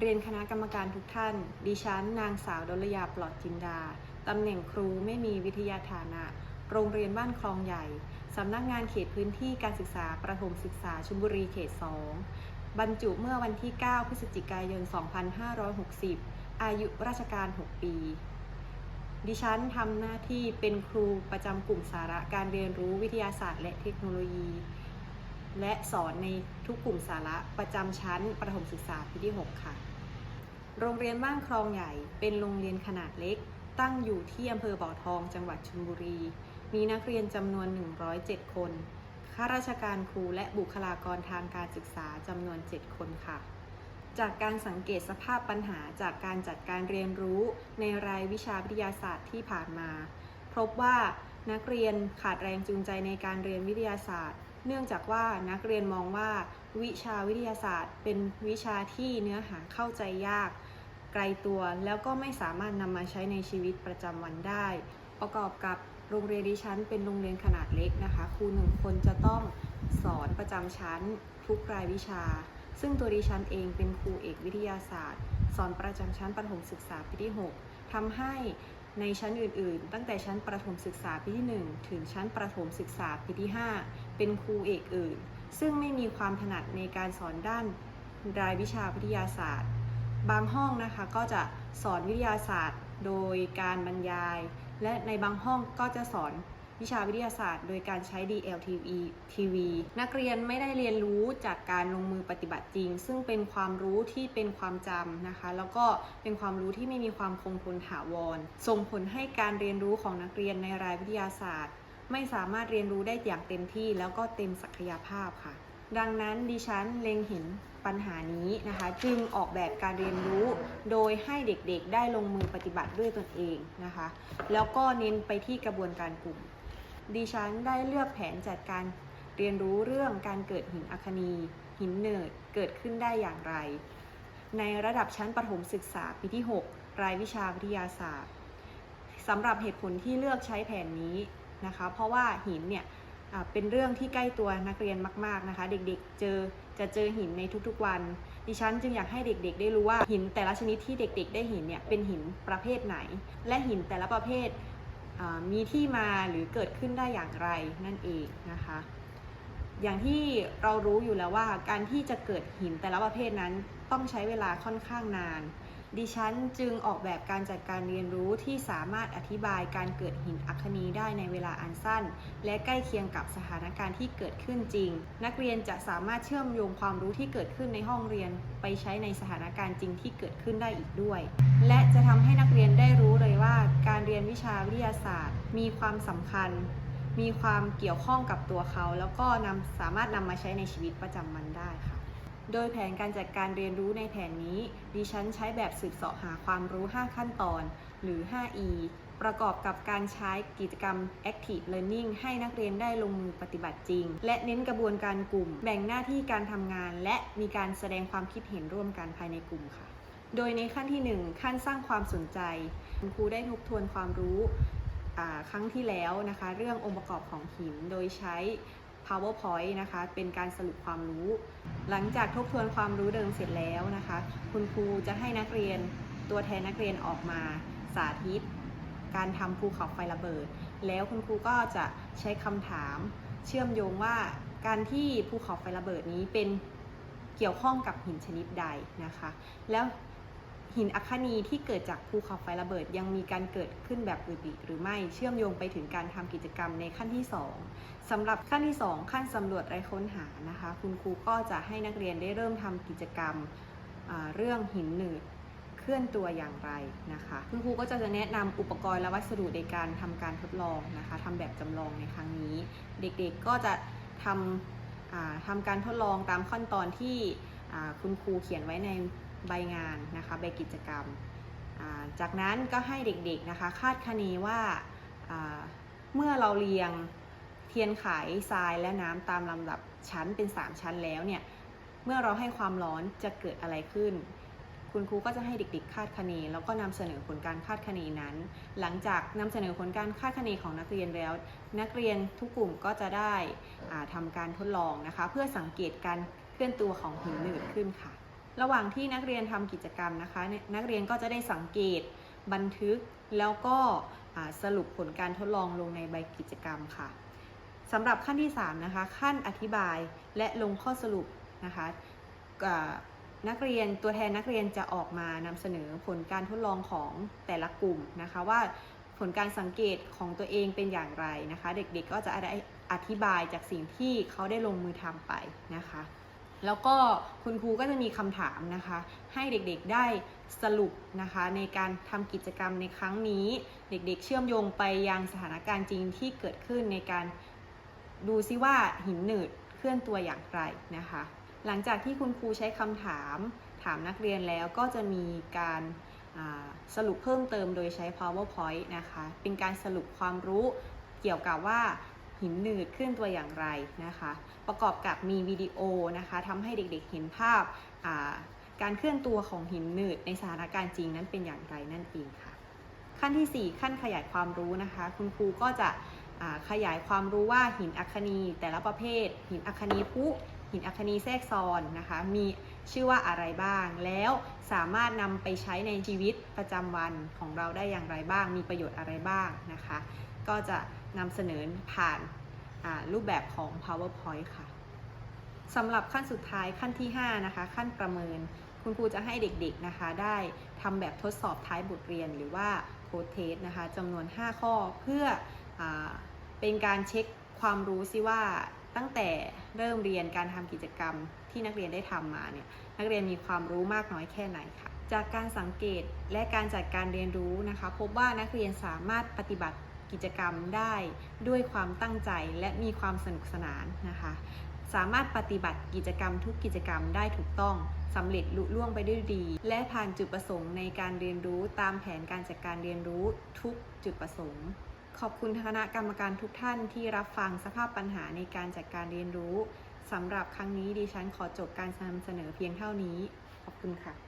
เรียนคณะกรรมการทุกท่าน ดิฉัน นางสาวดลยาปลอดจินดา ตำแหน่งครูไม่มีวิทยาฐานะ โรงเรียนบ้านคลองใหญ่ สำนักงานเขตพื้นที่การศึกษาประถมศึกษาชุมบุรีเขต 2 บรรจุเมื่อวันที่ 9 พฤศจิกายน 2560 อายุราชการ 6 ปี ดิฉันทำหน้าที่เป็นครูประจำกลุ่มสาระการเรียนรู้วิทยาศาสตร์และเทคโนโลยีและสอนในทุกกลุ่มสาระประจำชั้นประถมศึกษาปีที่ 6 ค่ะ โรงเรียนบ้านคลองใหญ่ เป็นโรงเรียนขนาดเล็ก ตั้งอยู่ที่อำเภอบ่อทองจังหวัดชลบุรี มีนักเรียนจำนวน 107 คนข้าราชการครูและบุคลากรทางการศึกษาจำนวน 7 คนค่ะ จากการสังเกตสภาพปัญหาจากการจัดการเรียนรู้ในรายวิชาวิทยาศาสตร์ที่ผ่านมา พบว่านักเรียนขาดแรงจูงใจในการเรียนวิทยาศาสตร์ เนื่องจากว่านักเรียนมองว่าวิชาวิทยาศาสตร์ เป็นวิชาที่เนื้อหาเข้าใจยาก ไกลตัวแล้วก็ไม่สามารถนำมาใช้ในชีวิตประจำวันได้ ประกอบกับโรงเรียนดิฉันเป็นโรงเรียนขนาดเล็กนะคะครูหนึ่งคนจะต้องสอนประจำชั้นทุกรายวิชา ซึ่งตัวดิฉันเองเป็นครูเอกวิทยาศาสตร์ สอนประจำชั้นประถมศึกษาปีที่ 6ทำให้ในชั้นอื่น ๆ ตั้งแต่ชั้นประถมศึกษาปีที่ 1 ถึงชั้นประถมศึกษาปีที่ 5 เป็นครูเอกอื่น ซึ่งไม่มีความถนัดในการสอนด้านรายวิชาวิทยาศาสตร์ บางห้องนะคะก็จะสอนวิทยาศาสตร์โดยการบรรยาย และในบางห้องก็จะสอนวิชาวิทยาศาสตร์ โดยการใช้ DLTV TV นักเรียนไม่ได้เรียนรู้จากการลงมือปฏิบัติจริง ซึ่งเป็นความรู้ที่เป็นความจำนะคะ แล้วก็เป็นความรู้ที่ไม่มีความคงทนถาวร ส่งผลให้การเรียนรู้ของนักเรียนในรายวิทยาศาสตร์ ไม่สามารถเรียนรู้ได้อย่างเต็มที่ แล้วก็เต็มศักยภาพค่ะ ดังนั้นดิฉันเล็งเห็น ปัญหานี้นะคะ จึงออกแบบการเรียนรู้ โดยให้เด็กๆ ได้ลงมือปฏิบัติด้วยตนเองนะคะ แล้วก็เน้นไปที่กระบวนการกลุ่ม ดิฉันได้เลือกแผนจัดการเรียนรู้เรื่องการเกิดหินอัคนีหินเนิดเกิดขึ้นได้อย่างไร ในระดับชั้นประถมศึกษาปีที่ 6 รายวิชาวิทยาศาสตร์สำหรับเหตุผลที่เลือกใช้แผนนี้นะคะ เพราะว่าหินเนี่ยเป็นเรื่องที่ใกล้ตัวนักเรียนมาก ๆนะคะ เด็กๆเจอ จะเจอหินในทุกๆวัน ดิฉันจึงอยากให้เด็กๆ ได้รู้ว่าหินแต่ละชนิดที่เด็ก ๆ ได้เห็นเนี่ยเป็นหินประเภทไหน และหินแต่ละประเภทมีที่มาหรือเกิดขึ้นได้อย่างไรนั่นเองนะคะ อย่างที่เรารู้อยู่แล้วว่าการที่จะเกิดหินแต่ละประเภทนั้นต้องใช้เวลาค่อนข้างนาน ดิฉันจึงออกแบบการจัดการเรียนรู้ที่สามารถอธิบายการเกิดหินอัคนีได้ในเวลาอันสั้น และใกล้เคียงกับสถานการณ์ที่เกิดขึ้นจริง นักเรียนจะสามารถเชื่อมโยงความรู้ที่เกิดขึ้นในห้องเรียน ไปใช้ในสถานการณ์จริงที่เกิดขึ้นได้อีกด้วย และจะทำให้นักเรียนได้รู้เลยว่า การเรียนวิชาวิทยาศาสตร์ มีความสำคัญ มีความเกี่ยวข้องกับตัวเขา แล้วก็นำสามารถนำมาใช้ในชีวิตประจำวันได้ค่ะ โดยแผนการจัดการเรียนรู้ในแผนนี้ ดิฉันใช้แบบสืบเสาะหาความรู้ 5 ขั้นตอน หรือ 5E ประกอบกับการใช้กิจกรรม Active Learning ให้นักเรียนได้ลงมือปฏิบัติจริง และเน้นกระบวนการกลุ่ม แบ่งหน้าที่การทำงาน และมีการแสดงความคิดเห็นร่วมกันภายในกลุ่มค่ะ โดยในขั้นที่ 1 ขั้นสร้างความสนใจ คุณครูได้ทบทวนความรู้ครั้งที่แล้วนะคะ เรื่ององค์ประกอบของหินโดยใช้ PowerPoint นะคะ เป็นการสรุปความรู้ หลังจากทบทวนความรู้เดิมเสร็จแล้วนะคะ คุณครูจะให้นักเรียนตัวแทนนักเรียนออกมาสาธิต การทำภูเขาไฟระเบิด แล้วคุณครูก็จะใช้คำถามเชื่อมโยงว่าการที่ภูเขาไฟระเบิดนี้เป็นเกี่ยวข้องกับหินชนิดใดนะคะ แล้ว หินอัคนีที่เกิดจากภูเขาไฟระเบิดยังมีการเกิดขึ้นแบบอื่นอีกหรือไม่เชื่อมโยงไปถึงการทำกิจกรรมในขั้นที่ 2สำหรับขั้นที่ 2 ขั้นสำรวจและค้นหานะคะ คุณครูก็จะให้นักเรียนได้เริ่มทำกิจกรรมเรื่องหินหนืดเคลื่อนตัวอย่างไรนะคะ คุณครูก็จะแนะนำอุปกรณ์และวัสดุในการทำการทดลองนะคะทำแบบจำลองในครั้งนี้ เด็กๆก็จะทำทำการทดลองตามขั้นตอนที่คุณครูเขียนไว้ใน ใบงานนะคะใบกิจกรรม จากนั้นก็ให้เด็กๆนะคะคาดคะเนว่าเมื่อเราเรียงเทียนไขทรายและน้ำตามลำดับชั้นเป็น 3 ชั้นแล้วเนี่ยเมื่อเราให้ความร้อนจะเกิดอะไรขึ้น คุณครูก็จะให้เด็กๆ คาดคะเนแล้วก็นำเสนอผลการคาดคะเนนั้น หลังจากนำเสนอผลการคาดคะเนของนักเรียนแล้ว นักเรียนทุกกลุ่มก็จะได้ทำาการทดลองนะคะ เพื่อสังเกตการเคลื่อนตัวของหินหนืดขึ้นค่ะ ระหว่างที่นักเรียนทำกิจกรรมนะคะ นักเรียนก็จะได้สังเกตบันทึกแล้วก็สรุปผลการทดลองลงในใบกิจกรรมค่ะสำหรับขั้นที่ 3 นะคะ ขั้นอธิบายและลงข้อสรุปนะคะนักเรียนตัวแทนนักเรียนจะออกมานำเสนอผลการทดลองของแต่ละกลุ่มนะคะว่าผลการสังเกตของตัวเองเป็นอย่างไรนะคะ เด็กๆก็จะได้อธิบายจากสิ่งที่เขาได้ลงมือทำไปนะคะ แล้วก็คุณครูก็จะมีคำถามนะคะ ให้เด็กๆได้สรุปนะคะ ในการทำกิจกรรมในครั้งนี้ เด็กๆ เชื่อมโยงไปยังสถานการณ์จริงที่เกิดขึ้นในการดูซิว่าหินหนืดเคลื่อนตัวอย่างไรนะคะ หลังจากที่คุณครูใช้คำถามถามนักเรียนแล้วก็จะมีการสรุปเพิ่มเติมโดยใช้ powerpoint นะคะ เป็นการสรุปความรู้เกี่ยวกับว่า หินหนืดเคลื่อนตัวอย่างไรนะคะ ประกอบกับมีวิดีโอนะคะทำให้เด็กๆเห็นภาพาการเคลื่อนตัวของหินหนืดในสถานการณ์จริงนั้นเป็นอย่างไรนั่นเองค่ะ ขั้นที่ 4 ขั้นขยายความรู้นะคะ คุณครูก็จะขยายความรู้ว่าหินอัคนีแต่ละประเภท หินอัคนีพุหินอัคนีแทรกซ้อนนะคะ มีชื่อว่าอะไรบ้าง แล้วสามารถนำไปใช้ในชีวิตประจำวันของเราได้อย่างไรบ้าง มีประโยชน์อะไรบ้างนะคะ ก็จะนำเสนอผ่านรูปแบบของ PowerPoint ค่ะสำหรับขั้นสุดท้ายขั้นที่ 5 นะคะ ขั้นประเมิน คุณครูจะให้เด็กๆนะคะ ได้ทำแบบทดสอบท้ายบทเรียนหรือว่าโค้ดเทสนะคะจำนวน 5 ข้อเพื่ออเป็นการเช็คความรู้ซิว่าตั้งแต่เริ่มเรียนการทำกิจกรรมที่นักเรียนได้ทำมาเนี่ยนักเรียนมีความรู้มากน้อยแค่ไหนค่ะ จากการสังเกตและการจัดการเรียนรู้นะคะ พบว่านักเรียนสามารถปฏิบัติ กิจกรรมได้ด้วยความตั้งใจและมีความสนุกสนานนะคะ สามารถปฏิบัติกิจกรรมทุกกิจกรรมได้ถูกต้องสำเร็จลุล่วงไปด้วยดี และผ่านจุดประสงค์ในการเรียนรู้ตามแผนการจัดการเรียนรู้ทุกจุดประสงค์ ขอบคุณคณะกรรมการทุกท่านที่รับฟังสภาพปัญหาในการจัดการเรียนรู้สำหรับครั้งนี้ดิฉันขอจบการนำเสนอเพียงเท่านี้ ขอบคุณค่ะ